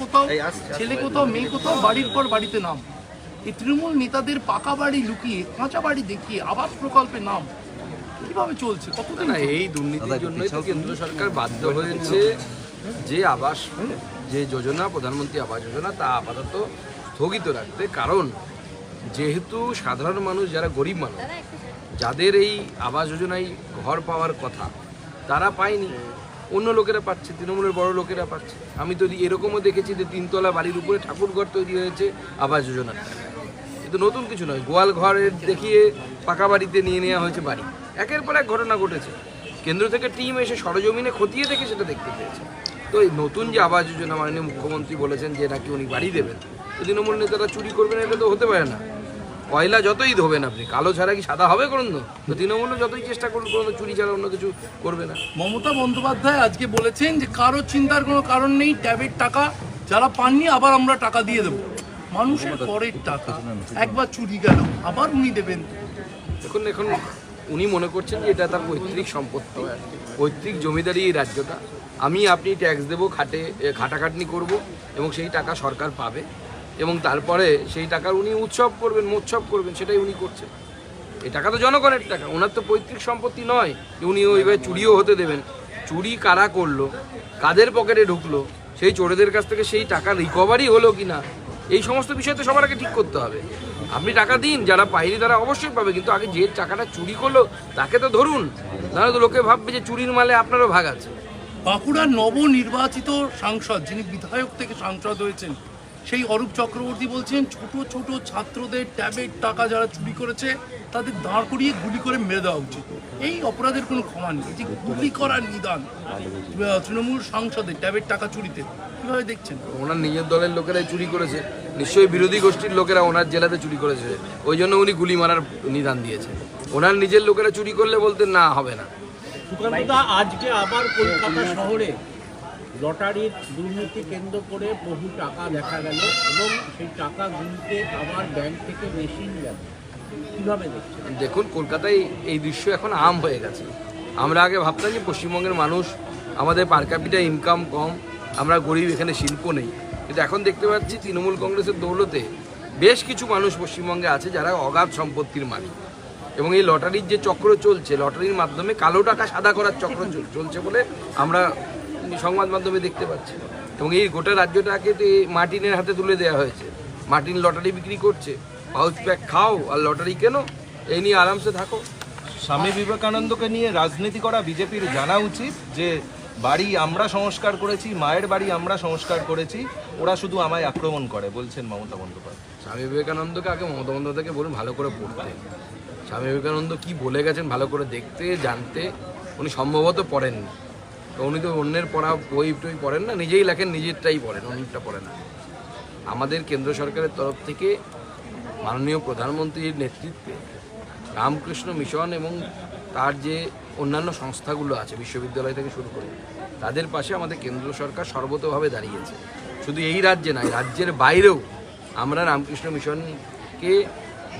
কোথাও ছেলে কোথাও মেয়ে কোথাও বাড়ির পর বাড়িতে নাম। এই তৃণমূল নেতাদের পাকা বাড়ি লুকিয়ে কাঁচা বাড়ি দেখিয়ে আবাস প্রকল্পে নাম। কীভাবে চলছে কতদিন না এই দুর্নীতির জন্যই তো কেন্দ্র সরকার বাধ্য হয়েছে যে আবাস যে যোজনা প্রধানমন্ত্রী আবাস যোজনা তা আপাতত স্থগিত রাখতে। কারণ যেহেতু সাধারণ মানুষ যারা গরিব মানুষ যাদের এই আবাস যোজনায় ঘর পাওয়ার কথা তারা পায়নি। অন্য লোকেরা পাচ্ছে, তৃণমূলের বড় লোকেরা পাচ্ছে। আমি তো এরকমও দেখেছি যে তিনতলা বাড়ির উপরে ঠাকুরঘর তৈরি হয়েছে আবাস যোজনা। কিন্তু নতুন কিছু নয়, গোয়াল ঘরের দেখিয়ে পাকা বাড়িতে নিয়ে নেওয়া হয়েছে বাড়ি। একের পর এক ঘটনা ঘটেছে। কেন্দ্র থেকে টিম এসে সরজমিনে খতিয়ে দেখে সেটা দেখতে পেয়েছে। তো এই নতুন যে আবাস যোজনা মাননীয় মুখ্যমন্ত্রী বলেছেন যে নাকি উনি বাড়ি দেবেন তৃণমূল নেতারা চুরি করবেন এটা তো হতে পারে না। কয়লা যতই ধোবেন আপনি কালো ছাড়া কি সাদা হবে করুন তো তো তৃণমূলও যতই চেষ্টা করুন কোনো চুরি ছাড়া অন্য কিছু করবে না। মমতা বন্দ্যোপাধ্যায় আজকে বলেছেন যে কারও চিন্তার কোনো কারণ নেই ট্যাবের টাকা যারা পাননি আবার আমরা টাকা দিয়ে দেবো। মানুষের পরের টাকা। একবার চুরি গেল আবার উনি দেবেন। এখন এখন উনি মনে করছেন যে এটা তার পৈতৃক সম্পত্তি পৈতৃক জমিদারি এই রাজ্যটা। আমি আপনি ট্যাক্স দেবো খাটে খাটাখাটনি করব এবং সেই টাকা সরকার পাবে। এবং তারপরে সেই টাকার উনি উৎসব করবেন, মোৎসব করবেন, সেটাই উনি করছেন। এই টাকা তো জনগণের টাকা, ওনার তো পৈতৃক সম্পত্তি নয় উনি ওইভাবে চুরিও হতে দেবেন। চুরি কারা করল, কাদের পকেটে ঢুকলো, সেই চোরেদের কাছ থেকে সেই টাকা রিকভারি হলো কি না এই সমস্ত বিষয় তো সবার আগে ঠিক করতে হবে। আপনি টাকা দিন, যারা পাইনি তারা অবশ্যই পাবে, কিন্তু আগে যে টাকাটা চুরি করল, তাকে তো ধরুন, নাহলে তো লোকে ভাববে যে চুরির মালে আপনারও ভাগ আছে। বাঁকুড়ার নবনির্বাচিত সাংসদ, যিনি বিধায়ক থেকে সাংসদ হয়েছেন সেই অরূপ চক্রবর্তী বলছেন ছোট ছোট ছাত্রদের ট্যাবের টাকা যারা চুরি করেছে তাদের দাঁড় করিয়ে গুলি করে মেরে দেওয়া উচিত। এই অপরাধের কোনো ক্ষমা নেই। যে গুলি করার নিদান তৃণমূল সাংসদের ট্যাবের টাকা চুরিতে। কীভাবে দেখছেন? ওনার নিজের দলের লোকেরাই চুরি করেছে। নিশ্চয়ই বিরোধী গোষ্ঠীর লোকেরা ওনার জেলাতে চুরি করেছে। ওই জন্য উনি গুলি মারার নিদান দিয়েছে ওনার নিজের লোকেরা চুরি করলে বলতে না হবে না। আজকে আবার কলকাতা শহরে লটারির দুর্নীতি কেন্দ্র করে বহু টাকা দেখা গেল এবং সেই টাকা গুনতে আবার ব্যাংক থেকে মেশিন গেল। কীভাবে দেখছেন? দেখুন, কলকাতায় এই দৃশ্য এখন আম হয়ে গেছে। আমরা আগে ভাবতাম যে পশ্চিমবঙ্গের মানুষ আমাদের পার ক্যাপিটা ইনকাম কম, আমরা গরিব, এখানে শিল্প নেই। কিন্তু এখন দেখতে পাচ্ছি তৃণমূল কংগ্রেসের দৌলতে বেশ কিছু মানুষ পশ্চিমবঙ্গে আছে যারা অগাধ সম্পত্তির মালিক। এবং এই লটারির যে চক্র চলছে, লটারির মাধ্যমে কালো টাকা সাদা করার চক্র চল- চলছে বলে আমরা সংবাদ মাধ্যমে দেখতে পাচ্ছি। এবং এই গোটা রাজ্যটাকে তো এই মার্টিনের হাতে তুলে দেওয়া হয়েছে। মার্টিন লটারি বিক্রি করছে। পাউচ প্যাক খাও আর লটারি কেনো এই নিয়ে আরামসে থাকো। স্বামী বিবেকানন্দকে নিয়ে রাজনীতি করা বিজেপির জানা উচিত যে বাড়ি আমরা সংস্কার করেছি মায়ের বাড়ি আমরা সংস্কার করেছি ওরা শুধু আমায় আক্রমণ করে বলছেন মমতা বন্দ্যোপাধ্যায়। স্বামী বিবেকানন্দকে আগে মমতা বন্দ্যোপাধ্যায়কে বলুন ভালো করে পড়তে। স্বামী বিবেকানন্দ কি বলে গেছেন ভালো করে দেখতে জানতে উনি সম্ভবত পড়েননি। উনি তো অন্যের পড়া বই টই পড়েন না, নিজেই লেখেন, নিজেরটাই পড়েন অন্যটা পড়ে না। আমাদের কেন্দ্র সরকারের তরফ থেকে মাননীয় প্রধানমন্ত্রীর নেতৃত্বে রামকৃষ্ণ মিশন এবং তার যে অন্যান্য সংস্থাগুলো আছে, বিশ্ববিদ্যালয় থেকে শুরু করে, তাদের পাশে আমাদের কেন্দ্র সরকার সর্বতভাবে দাঁড়িয়েছে। শুধু এই রাজ্যে নয়, রাজ্যের বাইরেও আমরা রামকৃষ্ণ মিশনকে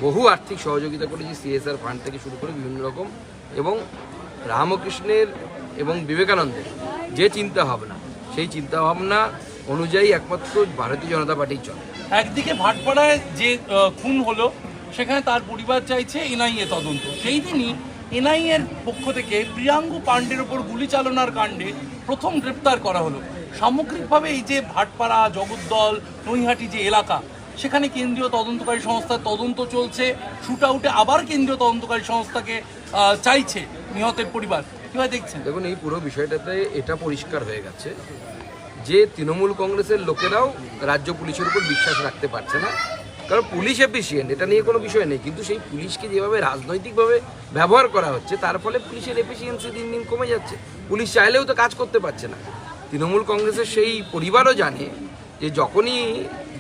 বহু আর্থিক সহযোগিতা করেছি সিএসআর ফান্ড থেকে শুরু করে বিভিন্ন রকম এবং রামকৃষ্ণের এবং বিবেকানন্দের যে চিন্তা ভাবনা সেই চিন্তা ভাবনা অনুযায়ী একমাত্র ভারতীয় জনতা পার্টি চলে। একদিকে ভাটপাড়ায় যে খুন হলো, সেখানে তার পরিবার চাইছে এনআইএ তদন্ত। সেই দিনই এনআইএর পক্ষ থেকে প্রিয়াঙ্গু পাণ্ডের ওপর গুলি চালনার কাণ্ডে প্রথম গ্রেপ্তার করা হলো। সামগ্রিকভাবে এই যে ভাটপাড়া, জগদ্দল, নৈহাটি যে এলাকা, সেখানে কেন্দ্রীয় তদন্তকারী সংস্থার তদন্ত চলছে শুট আউটে আবার কেন্দ্রীয় তদন্তকারী সংস্থাকে চাইছে নিহতের পরিবার। কীভাবে দেখছেন? দেখুন, এই পুরো বিষয়টাতে এটা পরিষ্কার হয়ে গেছে যে তৃণমূল কংগ্রেসের লোকেরাও রাজ্য পুলিশের উপর বিশ্বাস রাখতে পারছে না। কারণ পুলিশ এফিসিয়েন্ট এটা নিয়ে কোনো বিষয় নেই। কিন্তু সেই পুলিশকে যেভাবে রাজনৈতিকভাবে ব্যবহার করা হচ্ছে, তার ফলে পুলিশের এফিসিয়েন্সি দিন দিন কমে যাচ্ছে। পুলিশ চাইলেও তো কাজ করতে পারছে না। তৃণমূল কংগ্রেসের সেই পরিবারও জানে যে যখনই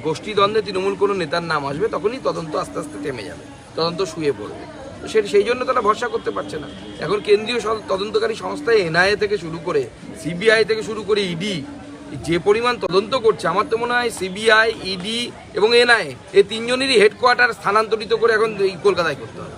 গোষ্ঠীদ্বন্দ্বে তৃণমূল কোনো নেতার নাম আসবে, তখনই তদন্ত আস্তে আস্তে থেমে যাবে, তদন্ত শুয়ে পড়বে। সে সেই জন্য তারা ভরসা করতে পারছে না। এখন কেন্দ্রীয় তদন্তকারী সংস্থায় এনআইএ থেকে শুরু করে সিবিআই থেকে শুরু করে ইডি, যে পরিমাণ তদন্ত করছে, আমার তো মনে হয় সিবিআই, ইডি এবং এনআইএ এই তিনজনেরই হেডকোয়ার্টার স্থানান্তরিত করে এখন কলকাতায় করতে হবে।